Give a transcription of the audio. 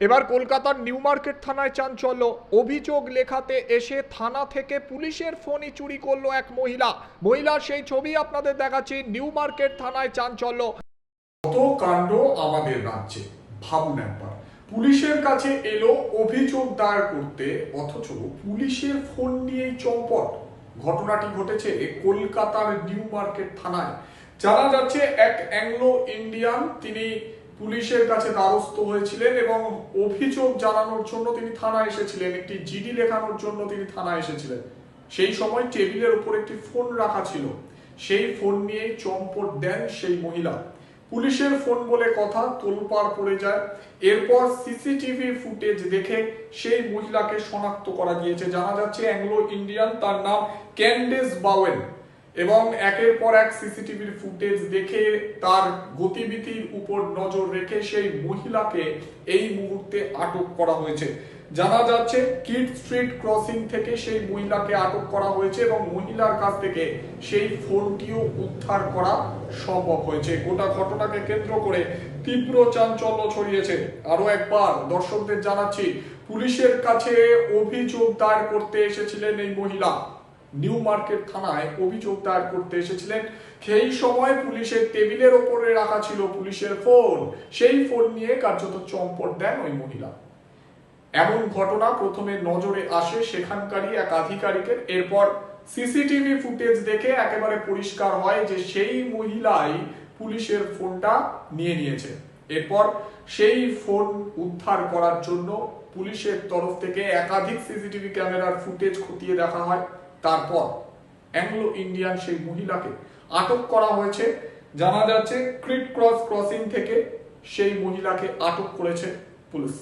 এবার কলকাতার new market থানায় চাঞ্চল্য। অভিযোগ লেখাতে এসে থানা থেকে পুলিশের ফোনই চুরি করল এক মহিলা। মহিলার সেই ছবি আপনাদের দেখাচ্ছি, নিউ মার্কেট থানায় চাঞ্চল্য। কত কাণ্ড আমাদের রাজ্যে, ভাবুন একবার। পুলিশের কাছে এলো অভিযোগ দায়ের করতে, অথচ পুলিশের ফোন নিয়েই চম্পট। ঘটনাটি ঘটেছে কলকাতার নিউ মার্কেট থানায়। জানা যাচ্ছে, এক অ্যাংলো ইন্ডিয়ান, তিনি পুলিশের কাছে দ্বারস্থ হয়েছিলেন এবং অভিযোগ জানানোর জন্য তিনি থানায় এসেছিলেন। একটি জিডি লেখানোর জন্য তিনি থানায় এসেছিলেন। সেই সময় টেবিলের উপর একটি ফোন রাখা ছিল। সেই ফোন নিয়েই চম্পট দেন সেই মহিলা। পুলিশের ফোন বলে কথা তোলপাড় পড়ে যায়। এরপর সিসিটিভি ফুটেজ দেখে সেই মহিলাকে শনাক্ত করা গিয়েছে। জানা যাচ্ছে অ্যাংলো ইন্ডিয়ান, তার নাম ক্যান্ডেস বাওয়েন এবং একের পর এক সিসিটিভির ফুটেজ দেখে তার গতিবিধির উপর নজর রেখে সেই মহিলাকে এই মুহূর্তে আটক করা হয়েছে। জানা যাচ্ছে, কিড স্ট্রিট ক্রসিং থেকে সেই মহিলাকে আটক করা হয়েছে এবং মহিলার কাছ থেকে সেই ফোনটিও উদ্ধার করা সম্ভব হয়েছে। গোটা ঘটনাকে কেন্দ্র করে তীব্র চাঞ্চল্য ছড়িয়েছে। আরও একবার দর্শকদের জানাচ্ছি, পুলিশের কাছে অভিযোগ দায়ের করতে এসেছিলেন এই মহিলা। নিউ মার্কেট থানায় অভিযোগ দায়ের করতে এসেছিলেন। সেই সময় পুলিশের টেবিলের ওপরে রাখা ছিল পুলিশের ফোন। সেই ফোন নিয়ে কার্যত চম্পট দেন ওই মহিলা। এমন ঘটনা প্রথমে নজরে আসে সেখানকারই এক আধিকারিকের। এরপর সিসিটিভি ফুটেজ দেখে একেবারে পরিষ্কার হয় যে সেই মহিলাই পুলিশের ফোনটা নিয়ে নিয়েছে। এরপর সেই ফোন উদ্ধার করার জন্য পুলিশের তরফ থেকে একাধিক সিসিটিভি ক্যামেরার ফুটেজ খতিয়ে দেখা হয়। তারপর অ্যাংলো ইন্ডিয়ান সেই মহিলাকে আটক করা হয়েছে। জানা যাচ্ছে ক্রিট ক্রস ক্রসিং থেকে সেই মহিলাকে আটক করেছে পুলিশ।